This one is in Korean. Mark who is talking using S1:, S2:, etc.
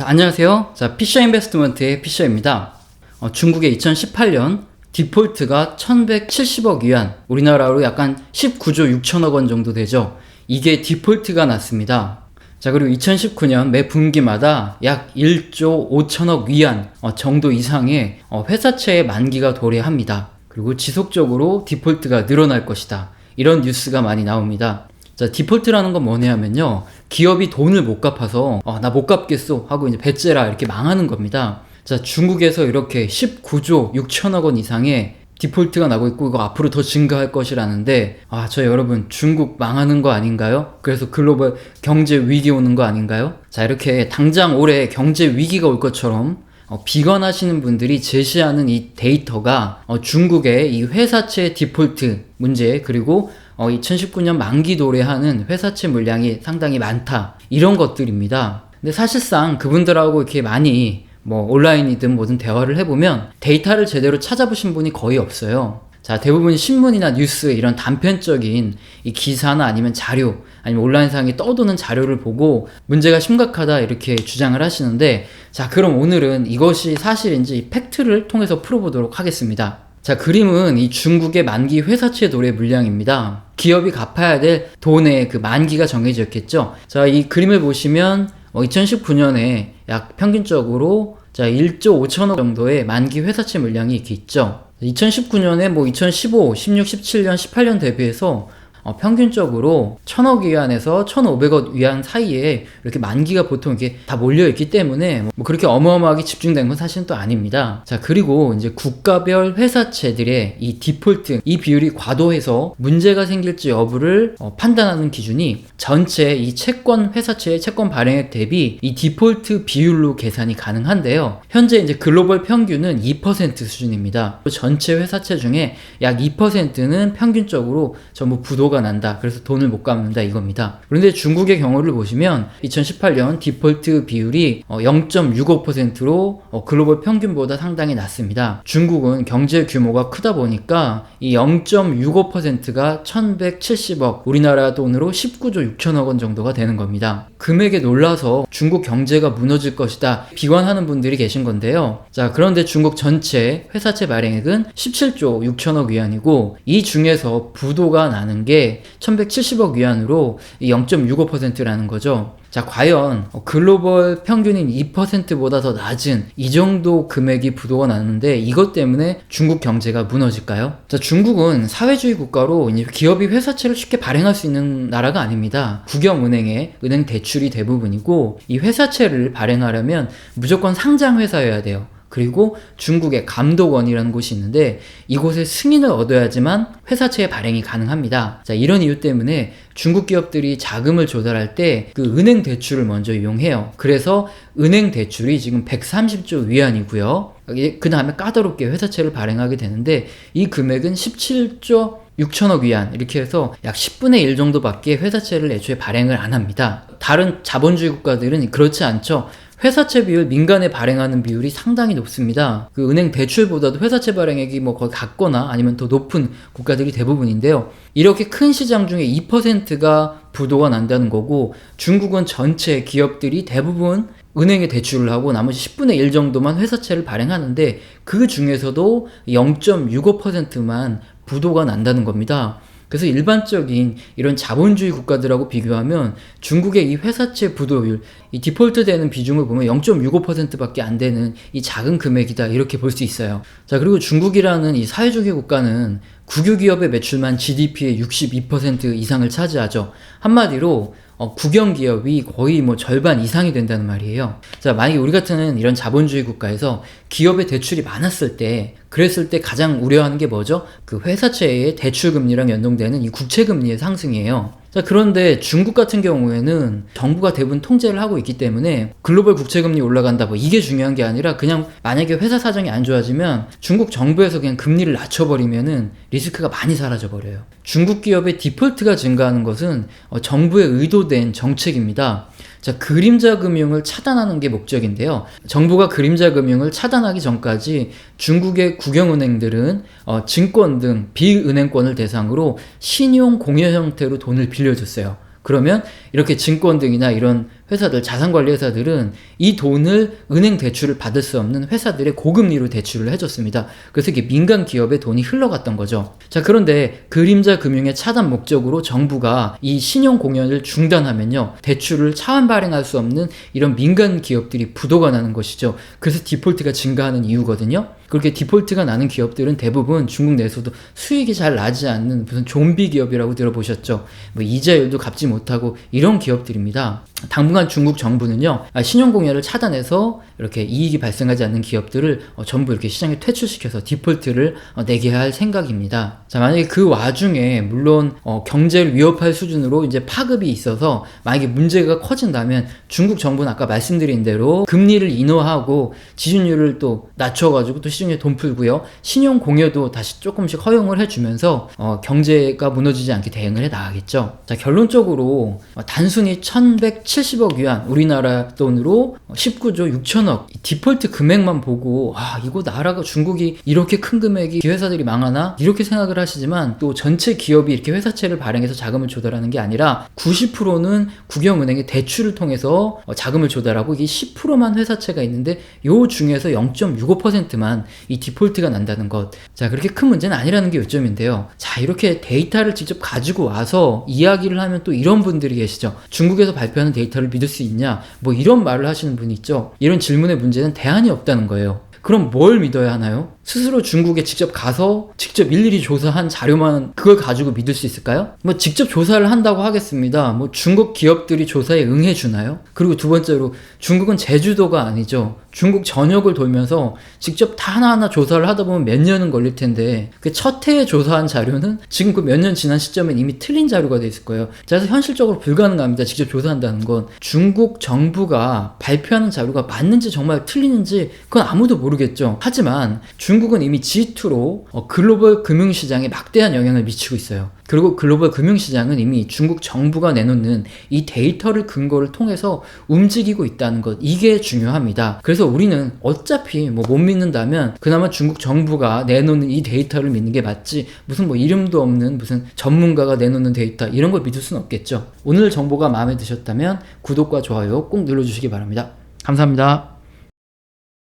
S1: 자, 안녕하세요. 자, 피셔 인베스트먼트의 피셔입니다. 어, 중국의 2018년 디폴트가 1170억 위안, 우리나라로 약간 19조 6천억 원 정도 되죠. 이게 디폴트가 났습니다. 자, 그리고 2019년 매 분기마다 약 1조 5천억 위안 어, 정도 이상의 어, 회사채의 만기가 도래합니다. 그리고 지속적으로 디폴트가 늘어날 것이다. 이런 뉴스가 많이 나옵니다. 자, 디폴트라는 건 뭐냐면요. 기업이 돈을 못 갚아서, 어, 나 못 갚겠어. 하고 이제 배째라 이렇게 망하는 겁니다. 자, 중국에서 이렇게 19조 6천억 원 이상의 디폴트가 나고 있고 이거 앞으로 더 증가할 것이라는데 아, 저 여러분 중국 망하는 거 아닌가요? 그래서 글로벌 경제 위기 오는 거 아닌가요? 자, 이렇게 당장 올해 경제 위기가 올 것처럼 어, 비관하시는 분들이 제시하는 이 데이터가 어, 중국의 이 회사채 디폴트 문제 그리고 어, 2019년 만기 도래하는 회사채 물량이 상당히 많다 이런 것들입니다. 근데 사실상 그분들하고 이렇게 많이 뭐 온라인이든 뭐든 대화를 해보면 데이터를 제대로 찾아보신 분이 거의 없어요. 자, 대부분 신문이나 뉴스 이런 단편적인 이 기사나 아니면 자료 아니면 온라인상에 떠도는 자료를 보고 문제가 심각하다 이렇게 주장을 하시는데 자, 그럼 오늘은 이것이 사실인지 이 팩트를 통해서 풀어보도록 하겠습니다. 자, 그림은 이 중국의 만기 회사채 도래 물량입니다. 기업이 갚아야 될 돈의 그 만기가 정해져 있겠죠. 자, 이 그림을 보시면 어, 2019년에 약 평균적으로 자 1조 5천억 정도의 만기 회사채 물량이 있죠. 2019년에 뭐 2015, 16, 17년, 18년 대비해서 어, 평균적으로 천억 위안에서 천오백 억 위안 사이에 이렇게 만기가 보통 이렇게 다 몰려 있기 때문에 뭐 그렇게 어마어마하게 집중된 건 사실은 또 아닙니다. 자 그리고 이제 국가별 회사채들의 이 디폴트 이 비율이 과도해서 문제가 생길지 여부를 어, 판단하는 기준이 전체 이 채권 회사채의 채권 발행액 대비 이 디폴트 비율로 계산이 가능한데요. 현재 이제 글로벌 평균은 2% 수준입니다. 전체 회사채 중에 약 2%는 평균적으로 전부 부도가 난다. 그래서 돈을 못 갚는다 이겁니다. 그런데 중국의 경우를 보시면 2018년 디폴트 비율이 0.65%로 어, 글로벌 평균보다 상당히 낮습니다. 중국은 경제 규모가 크다 보니까 이 0.65%가 1170억, 우리나라 돈으로 19조 6천억 원 정도가 되는 겁니다. 금액에 놀라서 중국 경제가 무너질 것이다 비관하는 분들이 계신 건데요. 자, 그런데 중국 전체 회사채 발행액은 17조 6천억 위안이고 이 중에서 부도가 나는 게 1170억 위안으로 0.65%라는 거죠. 자, 과연 글로벌 평균인 2%보다 더 낮은 이 정도 금액이 부도가 났는데 이것 때문에 중국 경제가 무너질까요? 자, 중국은 사회주의 국가로 기업이 회사채를 쉽게 발행할 수 있는 나라가 아닙니다. 국영은행의 은행 대출이 대부분이고 이 회사채를 발행하려면 무조건 상장 회사여야 돼요. 그리고 중국의 감독원이라는 곳이 있는데 이곳의 승인을 얻어야지만 회사채의 발행이 가능합니다. 자, 이런 이유 때문에 중국 기업들이 자금을 조달할 때 그 은행 대출을 먼저 이용해요. 그래서 은행 대출이 지금 130조 위안이고요. 그 다음에 까다롭게 회사채를 발행하게 되는데 이 금액은 17조 6천억 위안 이렇게 해서 약 10분의 1 정도밖에 회사채를 애초에 발행을 안 합니다. 다른 자본주의 국가들은 그렇지 않죠. 회사채 비율 민간에 발행하는 비율이 상당히 높습니다. 그 은행 대출보다도 회사채 발행액이 뭐 거의 같거나 아니면 더 높은 국가들이 대부분인데요. 이렇게 큰 시장 중에 2%가 부도가 난다는 거고 중국은 전체 기업들이 대부분 은행에 대출을 하고 나머지 10분의 1 정도만 회사채를 발행하는데 그 중에서도 0.65%만 부도가 난다는 겁니다. 그래서 일반적인 이런 자본주의 국가들하고 비교하면 중국의 이 회사채 부도율, 이 디폴트 되는 비중을 보면 0.65%밖에 안 되는 이 작은 금액이다. 이렇게 볼 수 있어요. 자, 그리고 중국이라는 이 사회주의 국가는 국유 기업의 매출만 GDP의 62% 이상을 차지하죠. 한마디로 어, 국영 기업이 거의 뭐 절반 이상이 된다는 말이에요. 자, 만약에 우리 같은 이런 자본주의 국가에서 기업의 대출이 많았을 때, 그랬을 때 가장 우려하는 게 뭐죠? 그 회사채의 대출 금리랑 연동되는 이 국채 금리의 상승이에요. 자, 그런데 중국 같은 경우에는 정부가 대부분 통제를 하고 있기 때문에 글로벌 국채금리 올라간다 뭐 이게 중요한 게 아니라 그냥 만약에 회사 사정이 안 좋아지면 중국 정부에서 그냥 금리를 낮춰버리면은 리스크가 많이 사라져 버려요. 중국 기업의 디폴트가 증가하는 것은 어, 정부의 의도된 정책입니다. 자, 그림자 금융을 차단하는 게 목적인데요. 정부가 그림자 금융을 차단하기 전까지 중국의 국영은행들은 어, 증권 등 비은행권을 대상으로 신용 공여 형태로 돈을 빌려줬어요. 그러면 이렇게 증권 등이나 이런 회사들, 자산관리 회사들은 이 돈을 은행 대출을 받을 수 없는 회사들의 고금리로 대출을 해줬습니다. 그래서 이게 민간 기업의 돈이 흘러갔던 거죠. 자, 그런데 그림자 금융의 차단 목적으로 정부가 이 신용 공연을 중단하면요. 대출을 차원 발행할 수 없는 이런 민간 기업들이 부도가 나는 것이죠. 그래서 디폴트가 증가하는 이유거든요. 그렇게 디폴트가 나는 기업들은 대부분 중국 내에서도 수익이 잘 나지 않는 무슨 좀비 기업이라고 들어보셨죠. 뭐 이자율도 갚지 못하고 이런 기업들입니다. 당분간 중국 정부는요 아, 신용 공여를 차단해서 이렇게 이익이 발생하지 않는 기업들을 어, 전부 이렇게 시장에 퇴출시켜서 디폴트를 어, 내게 할 생각입니다. 자 만약에 그 와중에 물론 어, 경제를 위협할 수준으로 이제 파급이 있어서 만약에 문제가 커진다면 중국 정부는 아까 말씀드린 대로 금리를 인하하고 지준율을 또 낮춰가지고 또 시중에 돈 풀고요 신용 공여도 다시 조금씩 허용을 해주면서 어, 경제가 무너지지 않게 대응을 해 나가겠죠. 자 결론적으로 어, 단순히 1,170억 위안 우리나라 돈으로 19조 6천억 디폴트 금액만 보고 아 이거 나라가 중국이 이렇게 큰 금액이 회사들이 망하나 이렇게 생각을 하시지만 또 전체 기업이 이렇게 회사채를 발행해서 자금을 조달하는 게 아니라 90%는 국영은행의 대출을 통해서 어, 자금을 조달하고 이게 10%만 회사채가 있는데 요 중에서 0.65%만 이 디폴트가 난다는 것. 자, 그렇게 큰 문제는 아니라는 게 요점인데요. 자, 이렇게 데이터를 직접 가지고 와서 이야기를 하면 또 이런 분들이 계시죠. 중국에서 발표하는 데이터를 믿을 수 있냐? 뭐 이런 말을 하시는 분이 있죠. 이런 질문의 문제는 대안이 없다는 거예요. 그럼 뭘 믿어야 하나요? 스스로 중국에 직접 가서 직접 일일이 조사한 자료만 그걸 가지고 믿을 수 있을까요? 뭐 직접 조사를 한다고 하겠습니다. 뭐 중국 기업들이 조사에 응해 주나요? 그리고 두 번째로 중국은 제주도가 아니죠. 중국 전역을 돌면서 직접 다 하나하나 조사를 하다 보면 몇 년은 걸릴 텐데 그 첫 해에 조사한 자료는 지금 그 몇 년 지난 시점엔 이미 틀린 자료가 돼 있을 거예요. 자, 그래서 현실적으로 불가능합니다. 직접 조사한다는 건 중국 정부가 발표하는 자료가 맞는지 정말 틀리는지 그건 아무도 모르겠죠. 하지만 중국은 이미 G2로 어, 글로벌 금융시장에 막대한 영향을 미치고 있어요. 그리고 글로벌 금융시장은 이미 중국 정부가 내놓는 이 데이터를 근거를 통해서 움직이고 있다는 것 이게 중요합니다. 그래서 우리는 어차피 뭐 못 믿는다면 그나마 중국 정부가 내놓는 이 데이터를 믿는 게 맞지 무슨 뭐 이름도 없는 무슨 전문가가 내놓는 데이터 이런 걸 믿을 수는 없겠죠. 오늘 정보가 마음에 드셨다면 구독과 좋아요 꼭 눌러주시기 바랍니다. 감사합니다.